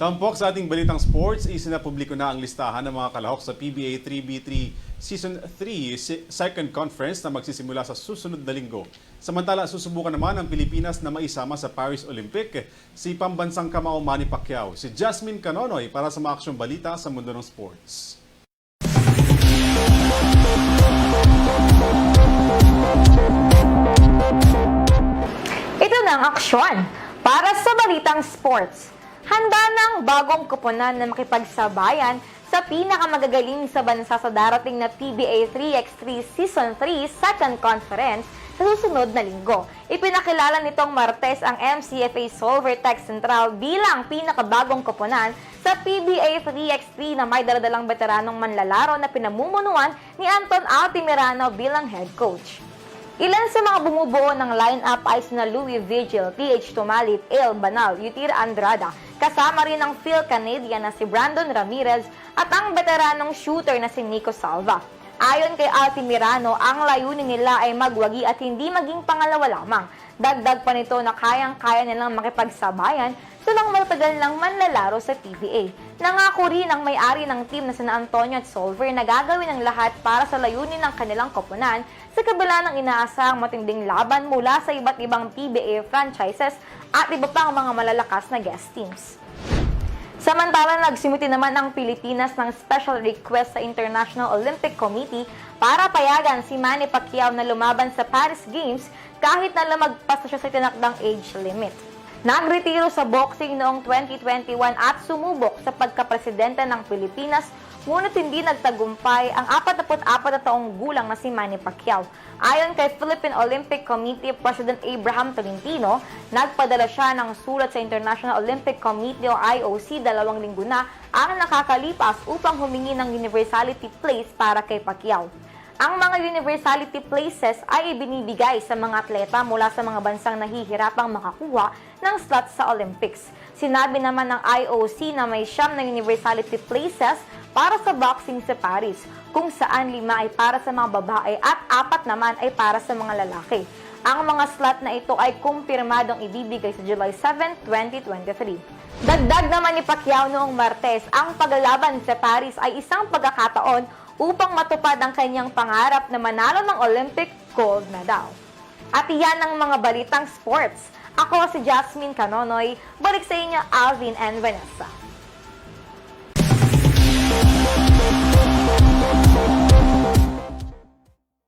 Tampok sa ating balitang sports, isinapubliko na ang listahan ng mga kalahok sa PBA 3B3 Season 3 si- Second Conference na magsisimula sa susunod na linggo. Samantala, susubukan naman ang Pilipinas na maisama sa Paris Olympic si pambansang kamao Manny Pacquiao, si Jasmine Canonoy para sa mga aksyong balita sa mundo ng sports. Ito na ang aksyon para sa balitang sports. Handa ng bagong kuponan na makipagsabayan sa pinakamagagaling sa bansa sa darating na PBA 3x3 Season 3 Second Conference sa susunod na linggo. Ipinakilala nitong Martes ang MCFA Solver Tech Central bilang pinakabagong kuponan sa PBA 3x3 na may daladalang veteranong manlalaro na pinamumunuan ni Anton Altimirano bilang head coach. Ilan sa mga bumubuo ng lineup ay sina Louis Vigil, PH Tumalit, El Banal, Yutira Andrada, kasama rin ang Phil Canadian na si Brandon Ramirez at ang veteranong shooter na si Nico Salva. Ayon kay Altimirano, ang layunin nila ay magwagi at hindi maging pangalawa lamang. Dagdag pa nito na kayang-kaya nilang makipagsabayan sa mga matagal ng manlalaro sa PBA. Nangako rin ang may-ari ng team na sina Antonio at Solver na gagawin ang lahat para sa layunin ng kanilang koponan sa kabila ng inaasahang matinding laban mula sa iba't ibang PBA franchises at iba pang mga malalakas na guest teams. Samantala, nagsimuti naman ang Pilipinas ng special request sa International Olympic Committee para payagan si Manny Pacquiao na lumaban sa Paris Games kahit na lamagpas na siya sa tinakdang age limit. Nagretiro sa boxing noong 2021 at sumubok sa pagkapresidente ng Pilipinas ngunit hindi nagtagumpay ang 44 na taong gulang na si Manny Pacquiao. Ayon kay Philippine Olympic Committee President Abraham Tolentino, nagpadala siya ng sulat sa International Olympic Committee o IOC dalawang linggo na ang nakakalipas upang humingi ng universality place para kay Pacquiao. Ang mga universality places ay ibinibigay sa mga atleta mula sa mga bansang nahihirapang makakuha ng slot sa Olympics. Sinabi naman ng IOC na may siyam na universality places para sa boxing sa Paris, kung saan lima ay para sa mga babae at apat naman ay para sa mga lalaki. Ang mga slot na ito ay kumpirmadong ibibigay sa July 7, 2023. Dagdag naman ni Pacquiao noong Martes, ang paglalaban sa Paris ay isang pagkakataon upang matupad ang kanyang pangarap na manalo ng Olympic gold medal. At iyan ang mga balitang sports. Ako si Jasmine Canonoy. Balik sa inyo, Alvin and Vanessa.